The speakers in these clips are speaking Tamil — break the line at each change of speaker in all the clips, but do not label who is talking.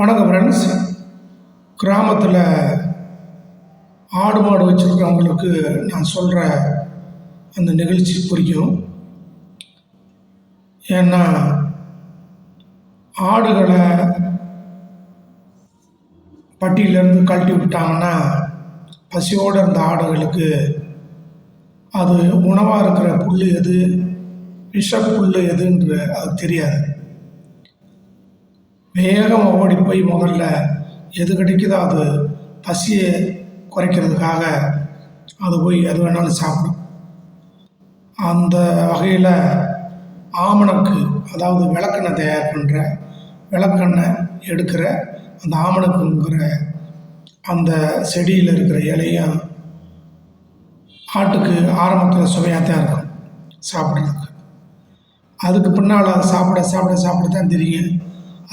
வணக்கம் ஃப்ரெண்ட்ஸ் கிராமத்தில் ஆடு மாடு வச்சுருக்கிறவங்களுக்கு நான் சொல்கிற அந்த நிகழ்ச்சி புரியும் ஏன்னா ஆடுகளை பட்டியிலேருந்து கழட்டி விட்டாங்கன்னா பசியோடு இருந்த ஆடுகளுக்கு அது உணவாக இருக்கிற புல் எது விஷப்புல் புல் எதுன்ற அது தெரியாது. வேகமாக ஓடி போய் முதல்ல எது கிடைக்குதோ அது பசியை குறைக்கிறதுக்காக அது போய் எது வேணாலும் சாப்பிடும். அந்த வகையில் ஆமணக்கு அதாவது விளக்கெண்ணெய் தயார் பண்ணுற விளக்கெண்ணெய் எடுக்கிற அந்த ஆமணக்குங்கிற அந்த செடியில் இருக்கிற இலையும் ஆட்டுக்கு ஆரம்பத்தில் சுவையாக தான் இருக்கும் சாப்பிட்றதுக்கு. அதுக்கு பின்னால் அதை சாப்பிட சாப்பிட சாப்பிட தான் தெரியும்.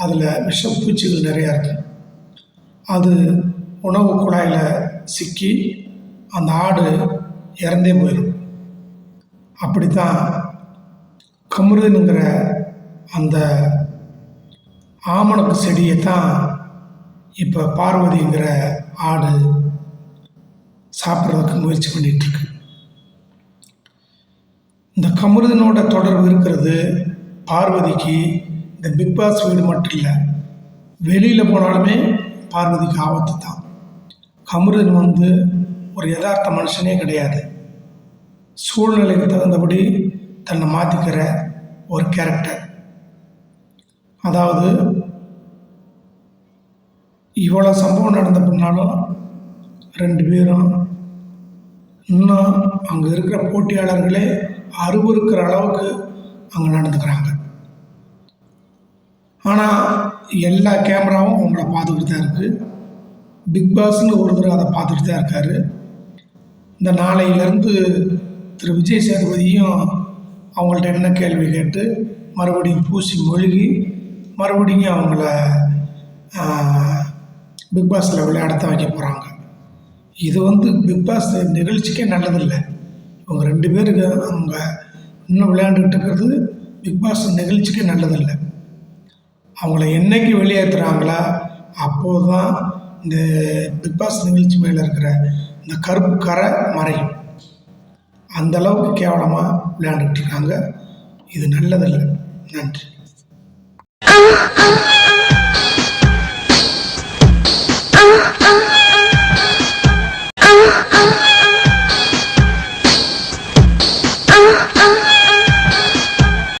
அதில் விஷப்பூச்சிகள் நிறையா இருக்கு. அது உணவு குழாயில் சிக்கி அந்த ஆடு இறந்தே போயிடும். அப்படி தான் கமருதுங்கிற அந்த ஆமணக்கு செடியை தான் இப்போ பார்வதிங்கிற ஆடு சாப்பிட்றதுக்கு முயற்சி பண்ணிகிட்ருக்கு இந்த கமருதனோட தொடர்பு இருக்கிறது பார்வதிக்கு இந்த பிக் பாஸ் வீடு மட்டும் இல்லை வெளியில் போனாலுமே பார்வதிக்கு ஆபத்து தான். கமருன் வந்து ஒரு யதார்த்த மனுஷனே கிடையாது. சூழ்நிலைக்கு தகுந்தபடி தன்னை மாற்றிக்கிற ஒரு கேரக்டர் அதாவது இவ்வளோ சம்பவம் நடந்த பின்னாலும் ரெண்டு பேரும் இன்னும் அங்கே இருக்கிற போட்டியாளர்களே அருவருக்கிற அளவுக்கு அங்கே நடந்துக்கிறாங்க. ஆனால் எல்லா கேமராவும் அவங்கள பார்த்துக்கிட்டு தான் இருக்குது பிக் பாஸ்னு ஒருத்தர் அதை பார்த்துட்டு தான் இருக்கார். இந்த நாளையிலேருந்து திரு. விஜய் சேதுபதியும் அவங்கள்ட்ட என்ன கேள்வி கேட்டு மறுபடியும் பூசி மொழிகி மறுபடியும் அவங்கள பிக் பாஸில் விளையாடத்தான் வைக்க போகிறாங்க இது வந்து பிக் பாஸ் நிகழ்ச்சிக்கே நல்லதில்லை. இவங்க ரெண்டு பேருக்கு அவங்க இன்னும் விளையாண்டுக்கிட்டு இருக்கிறது பிக் பாஸ் நிகழ்ச்சிக்கே நல்லதில்லை. அவங்கள என்னைக்கு வெளியேற்றுறாங்களோ அப்போது தான் இந்த பிக் பாஸ் நிகழ்ச்சி மேலே இருக்கிற இந்த கருப்பு கரை மறையும். அந்தளவுக்கு கேவலமாக விளையாண்டுட்டு இருக்காங்க. இது நல்லதில்லை. நன்றி.